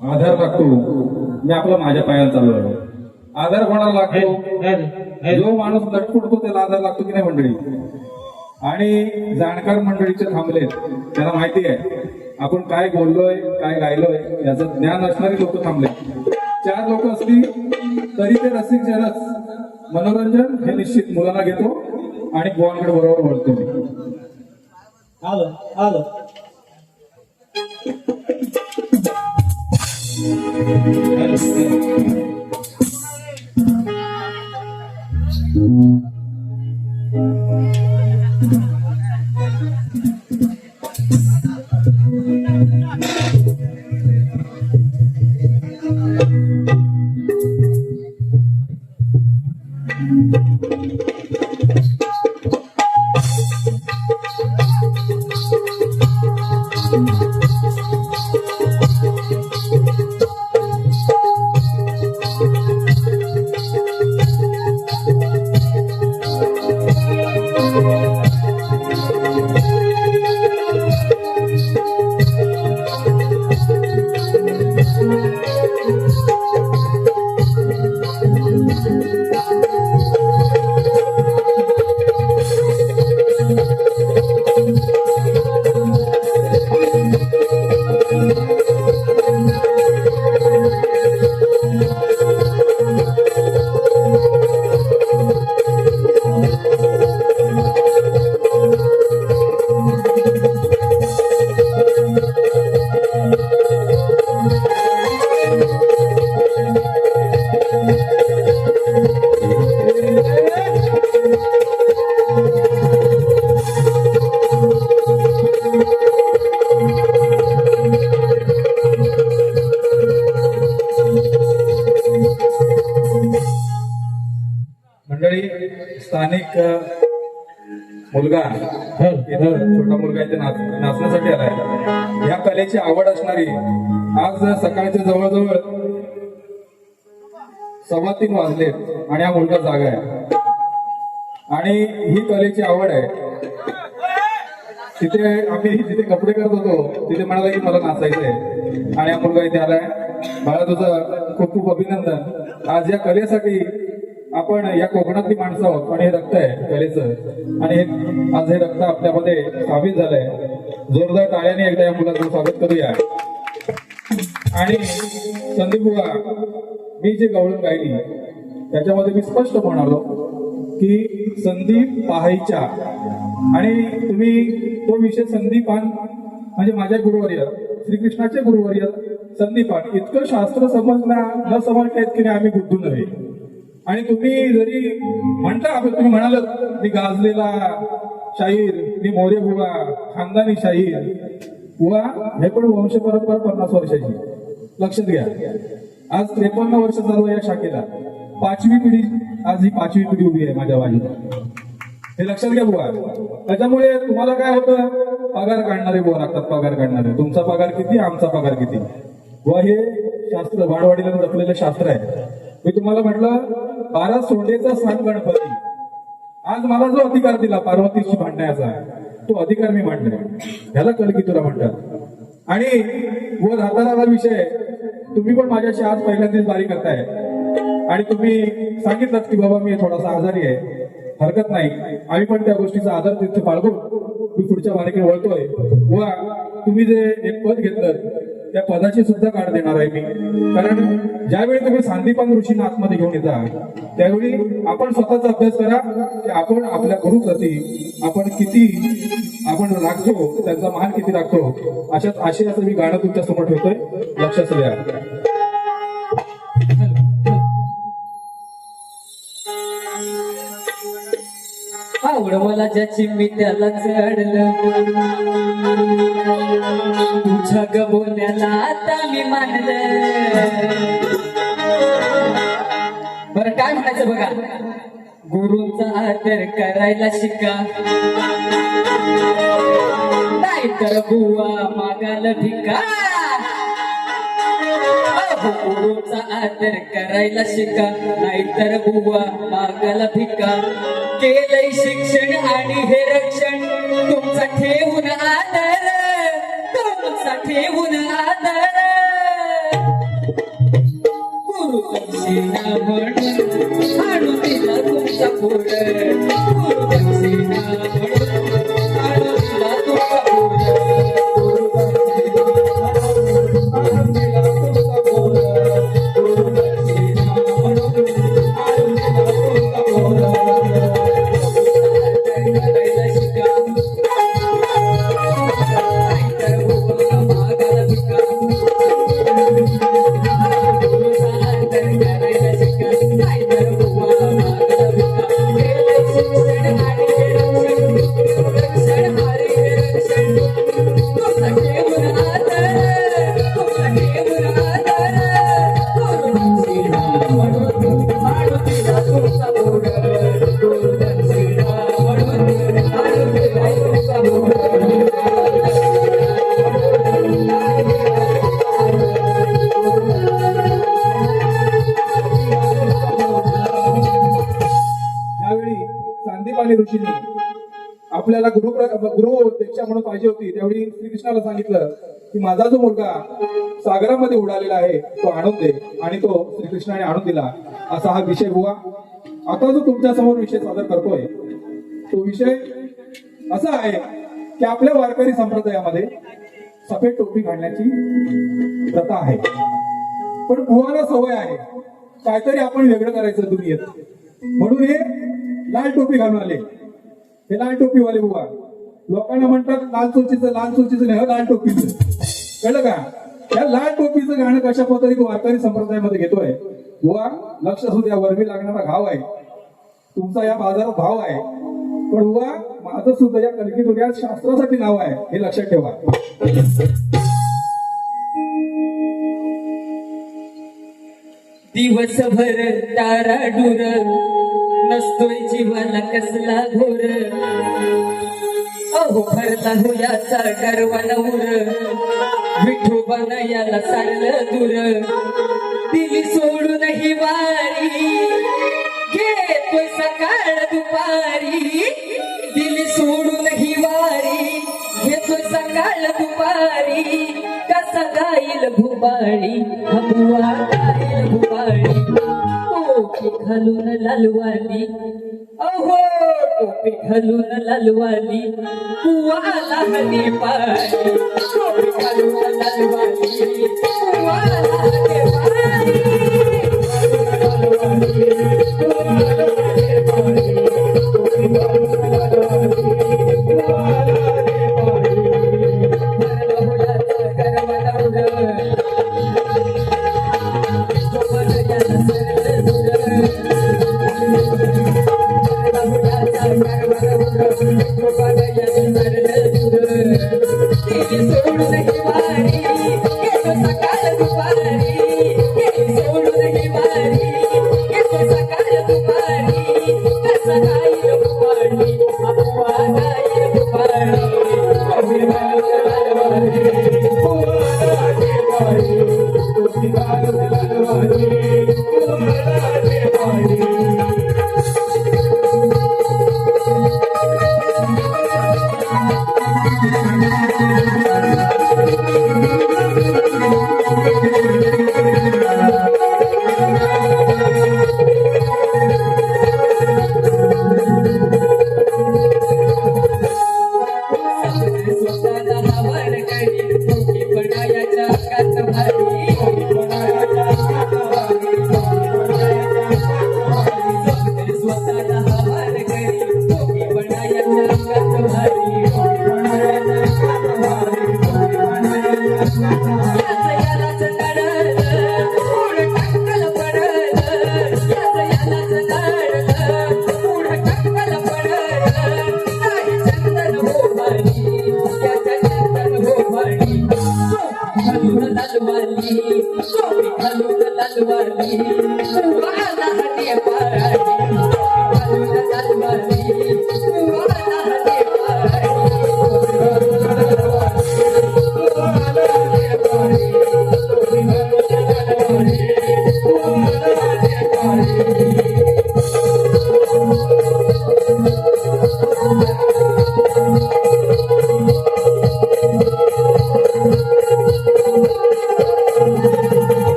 आधार लागतो मी आपला माझ्या पायाला चालू आहे आधार कोणाला लागतो? जो माणूस लटपटतो त्याला आधार लागतो की नाही मंडळी? आणि जाणकार मंडळीचे थांबले त्यांना माहिती आहे आपण काय बोललोय काय गायलोय याचं ज्ञान असणारी लोक थांबले चार लोक असली तरी ते रसिक जरच मनोरंजन हे निश्चित मुलांना घेतो आणि बुवांकडे बरोबर वळतो. मी आलं. आलं मंडळी मुलगा इथं छोटा मुलगा इथे नाच नाचण्यासाठी आलाय. या कलेची आवड असणारी आज सकाळचे जवळजवळ सव्वा तीन वाजले आणि हा मुलगा जागा आहे. आणि ही कलेची आवड आहे. तिथे आम्ही जिथे कपडे करत होतो तिथे म्हणाला की मला नाचायचंय. आणि हा मुलगा इथे आलाय. बाळा तुझं खूप खूप अभिनंदन. आज या कलेसाठी आपण या कोकणातली माणसं आहोत पण हे रक्त आहे कलेचं आणि हे आज हे रक्त आपल्यामध्ये स्थापित झालंय. जोरदार टाळ्याने एकदा या मुलाचं स्वागत करूया. आणि संदीप बुवा मी जे गवळण गायली त्याच्यामध्ये मी स्पष्ट म्हणालो की संदीप पाहायच्या आणि तुम्ही तो विषय संदीपान म्हणजे माझ्या गुरुवर्य श्रीकृष्णाचे गुरुवर्य संदीपान इतकं शास्त्र समजला न समजता की आम्ही बुद्धू नव्हे. आणि तुम्ही जरी म्हणता आपण तुम्ही म्हणाल मी गाजलेला शाहीर मी मोरे बुवा खानदानी शाहीर. बुवा हे पण वंश परंपरा पन्नास वर्षाची. लक्षात घ्या. आज त्रेपन्न वर्ष चालू या शाखेला. पाचवी पिढी आज ही पाचवी पिढी उभी आहे माझ्या बाजूला. हे लक्षात घ्या बुवा. त्याच्यामुळे तुम्हाला काय होतं? पगार काढणारे बुवा लागतात पगार काढणारे. तुमचा पगार किती आमचा पगार किती? बुवा हे शास्त्र वाडवाडीला जपलेलं शास्त्र आहे. मी तुम्हाला म्हटलं बारा सोंडेचा सांग गणपती. आज मला जो अधिकार दिला पार्वतीशी भांडण्याचा तो अधिकार मी मांडलाय ह्याला कलगीतुरा म्हणतात. आणि व राहता विषय तुम्ही पण माझ्याशी आज पहिल्यांदाच बारी करताय. आणि तुम्ही सांगितलं की बाबा मी थोडासा आजारी आहे. हरकत नाही. आम्ही पण त्या गोष्टीचा आदर तिथे बाळगून मी पुढच्या बारीकडे वळतोय. व तुम्ही जे एक पद घेतलं त्या पदाची सुद्धा काढ देणार आहे मी. कारण ज्यावेळी तुम्ही सांदीपान ऋषींना आतमध्ये घेऊन येता त्यावेळी आपण स्वतःचा अभ्यास करा की आपण आपल्या गुरुप्रती आपण किती आपण राखतो त्यांचा मान किती राखतो अशाच आशयाचं मी गाणं तुमच्यासमोर ठेवतोय. लक्षात द्या आवड मला ज्याची मी त्याला चढलं. तुझ्या गबोल्याला आता मी मानलं. बरं काय म्हणायचं बघा? गुरुचा आदर करायला शिका. नाहीतर बुवा मागाल भिका. गुरुचा आदर करायला शिका. नाहीतर बुवा मागाला भिका. केलंय शिक्षण आणि हे रक्षण. तुमचा ठेवून आदर ठेवून आदर गुरु दक्षिणा म्हणून आणून दिला श्रीकृष्णाला सांगितलं की माझा जो मुलगा सागरामध्ये उडालेला आहे तो आणून दे. आणि तो श्रीकृष्णाने आणून दिला. असा हा विषय बुवा. आता जो तुमच्यासमोर विषय सादर करतोय तो विषय असा आहे की आपल्या वारकरी संप्रदायामध्ये सफेद टोपी घालण्याची प्रथा आहे. पण भुवाला सवय आहे. काहीतरी आपण वेगळं करायचं दुनियेत. म्हणून हे लाल टोपी घालून आले. हे लाल टोपीवाले बुवा. लोकांना म्हणतात लाल चोचीचं लाल चोचीचं नाही हो, लाल टोपीचं. कळलं का? या लाल टोपीचं गाणं कशा पद्धतीने वारकरी संप्रदायामध्ये घेतोय? गोवा लक्ष असू द्या वरवी लागणारा घाव आहे. तुमचा या बाजारात भाव आहे. पण बुवा माझं सुद्धा या कलगीत या शास्त्रासाठी नाव आहे हे लक्षात ठेवा. दिवसभर ताराडूर नसतोय जीवाला कसला घोर. अहो भरला हो याचा गर्वानवर विठोबान याला चाललं दूर दिली सोडून ही वारी घेतोय सकाळ दुपारी दिली सोडून ही वारी घेतोय सकाळ दुपारी कसा गाईल भुबाळी हबुआ गाईल भुबाळी ओके घालून लालवाली अहो टोपी घालून लालवाली पुवाला हने पाय. टोपी घालून लालवाली पुवाला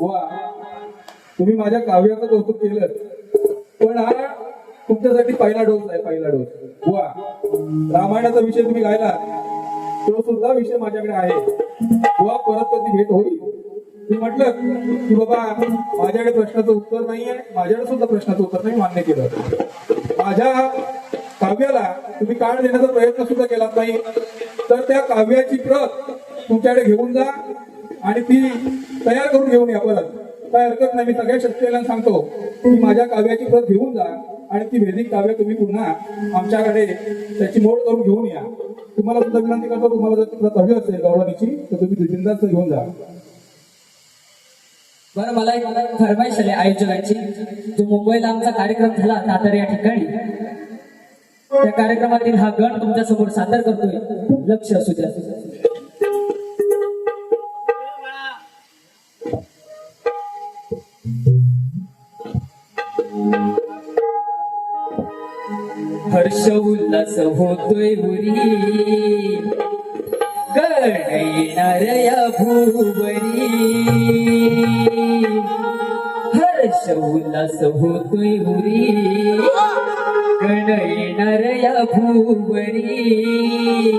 वा. तुम्ही माझ्या काव्याचं कौतुक केलं पण हा तुमच्यासाठी पहिला डोस आहे पहिला डोस. वा. रामायणाचा विषय तुम्ही गायला तो सुद्धा विषय माझ्याकडे आहे. वा परत कधी भेट होईल? मी म्हटलं की बाबा माझ्याकडे प्रश्नाचं उत्तर नाहीये. माझ्याकडे सुद्धा प्रश्नाचं उत्तर नाही मान्य केलं. माझ्या काव्याला तुम्ही काळ देण्याचा प्रयत्न सुद्धा केलात नाही. तर त्या काव्याची प्रत तुमच्याकडे घेऊन जा आणि ती तयार करून घेऊन या परत. काय हरकत नाही मी सगळ्या शेतकऱ्यांना सांगतो की माझ्या काव्याची प्रत घेऊन जा आणि ती वेदिक काव्य तुम्ही पुन्हा आमच्याकडे त्याची मोड करून घेऊन या. तुम्हाला सुद्धा विनंती करतो तुम्हाला जर ती प्रत हवी असेल गवळणीची तर तुम्ही बिंदास्त घेऊन जा. बरं मला एक फरमाईश आली आयोजकांची. जो मुंबईला आमचा कार्यक्रम झाला सातारा या ठिकाणी. त्या कार्यक्रमातील हा गण तुमच्यासमोर सादर करतोय. लक्ष असू द्या. हर्ष उल्हास होतोय उरी. गण येणार या भूवरी. उल्हास होतोय उरी गण येणार या भूवरी.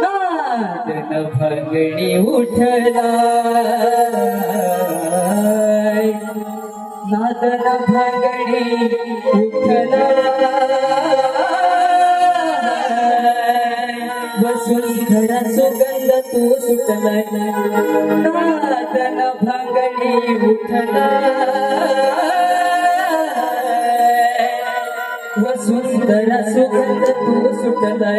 नादन भंगणी उठला नादन भंगणी उठला वसुंधरा सुगंध तू सुटला नादन भंगणी उठला वसुंधरा सुगंध तू सुटला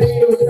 Senhor.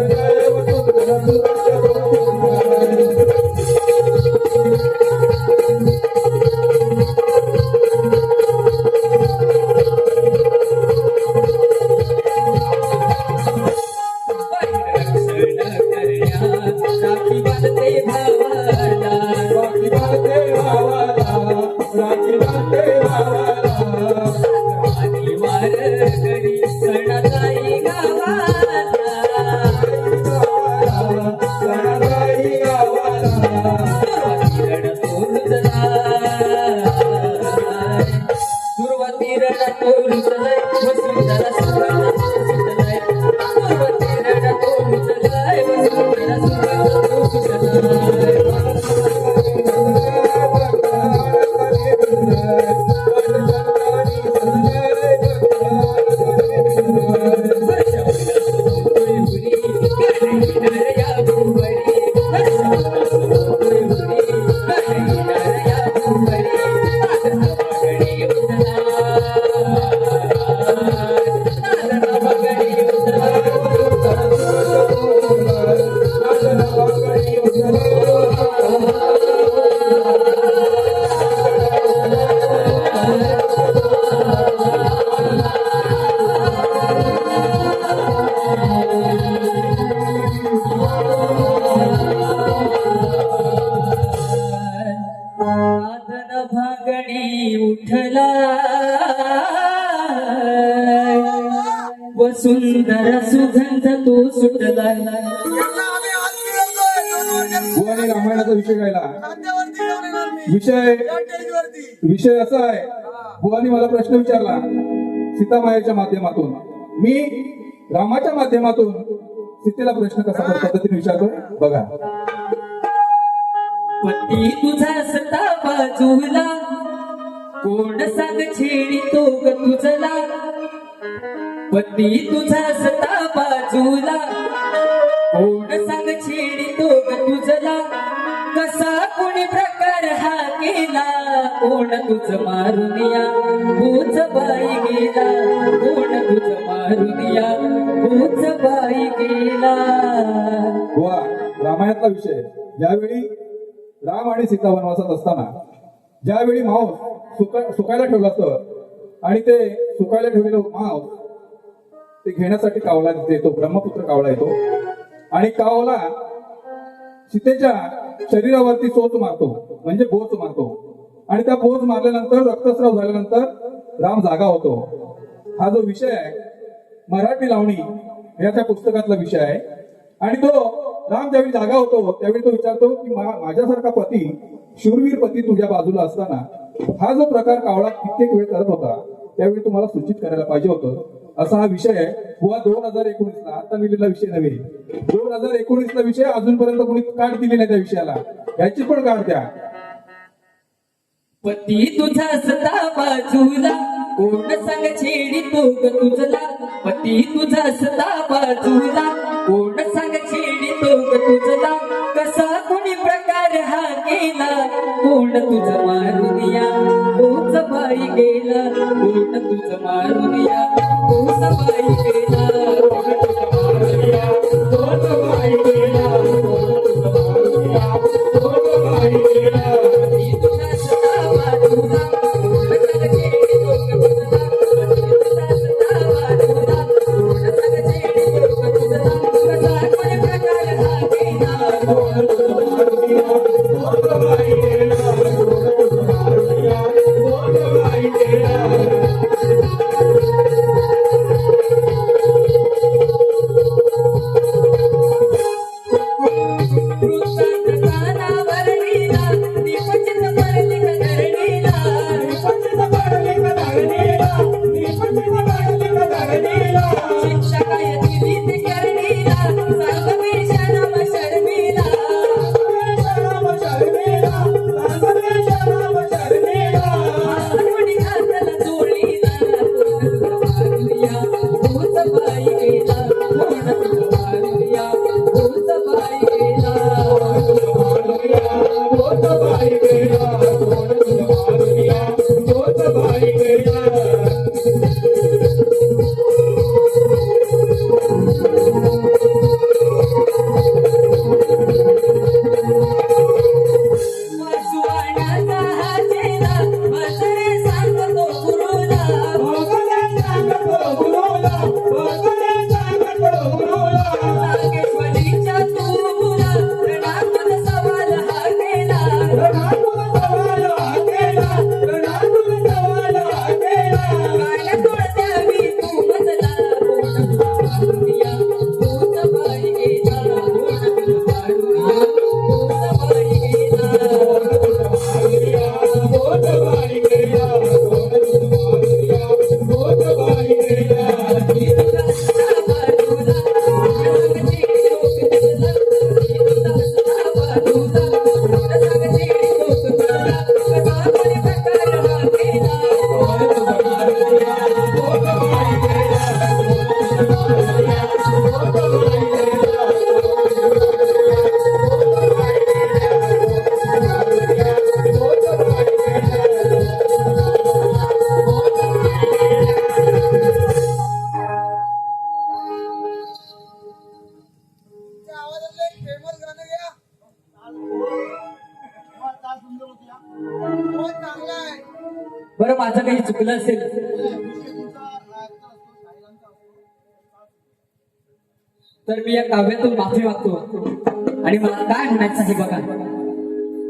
विषय विषय असा आहे. बुवानी मला प्रश्न विचारला सीतामायाच्या माध्यमातून. मी रामाच्या माध्यमातून सीतेला प्रश्न कसा पद्धतीने विचारतो बघा. पती तुझा सता बाजूला कोण सांग छेडी तो ग तुझला? पती तुझा सता बाजूला कोण तुझ मारून या? भूच बाई गेला. कोण तुझ मारून या? भूच बाई गेला. बुवा रामायणातला विषय. ज्यावेळी राम आणि सीता वनवासात असताना ज्यावेळी मांस सुका सुकायला ठेवलं असतं आणि ते सुकायला ठेवलेलं मांस ते घेण्यासाठी कावला तिथे येतो ब्रह्मपुत्र कावला येतो. आणि कावला सीतेच्या शरीरावरती चोच मारतो म्हणजे बोच मारतो. आणि त्या पोच मारल्यानंतर रक्तस्राव झाल्यानंतर राम जागा होतो. हा जो विषय आहे मराठी लावणी याच्या पुस्तकातला विषय आहे. आणि तो राम ज्यावेळी जागा होतो त्यावेळी तो विचारतो की माझ्यासारखा पती शूरवीर पती तुझ्या बाजूला असताना हा जो प्रकार कावळा कित्येक वेळ करत होता त्यावेळी तुम्हाला सूचित करायला पाहिजे होतं. असा हा विषय आहे. किंवा दोन हजार एकोणीसला आता लिहिलेला विषय नव्हे. दोन हजार एकोणीसला विषय अजूनपर्यंत कोणी काढ दिली नाही त्या विषयाला. याची पण काढ द्या. पती तुझा सदा बाजूला. कोण सांग छेडी तो तुझला? पती तुझा सदा बाजूला. कोण सांग छेडी तो तुझला? कसा कोणी प्रकार हा केला? कोण तुझ मारून या? तोच बाई गेला. कोण तुझ मारून या? तोच बाई गेला. तर मी या काव्यातून माफी मागतो. आणि मला काय म्हणायचं आहे बघा.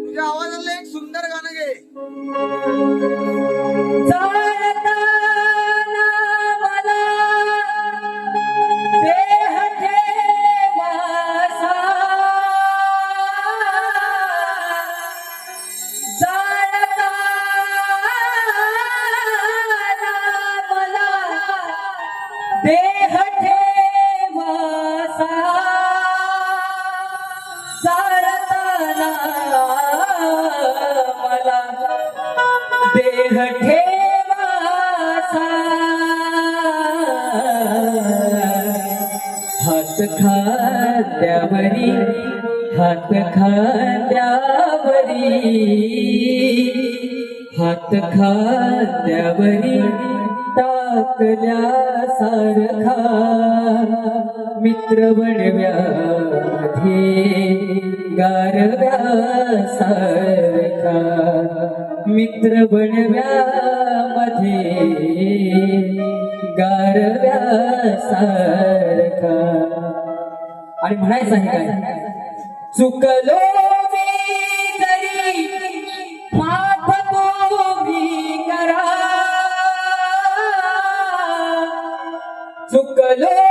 तुझ्या आवाजातलं एक सुंदर गाणं घे. हात खांद्यावरी हात खांद्यावरी. हात खांद्यावरी टाकल्या सारखा. मित्र बनव्यामध्ये गारव्या सारखा. मित्र बनव्यामध्ये गारव्या सारखा. आणि म्हणायचं आहे काय? चुकलो मी तुम्ही करा. चुकलो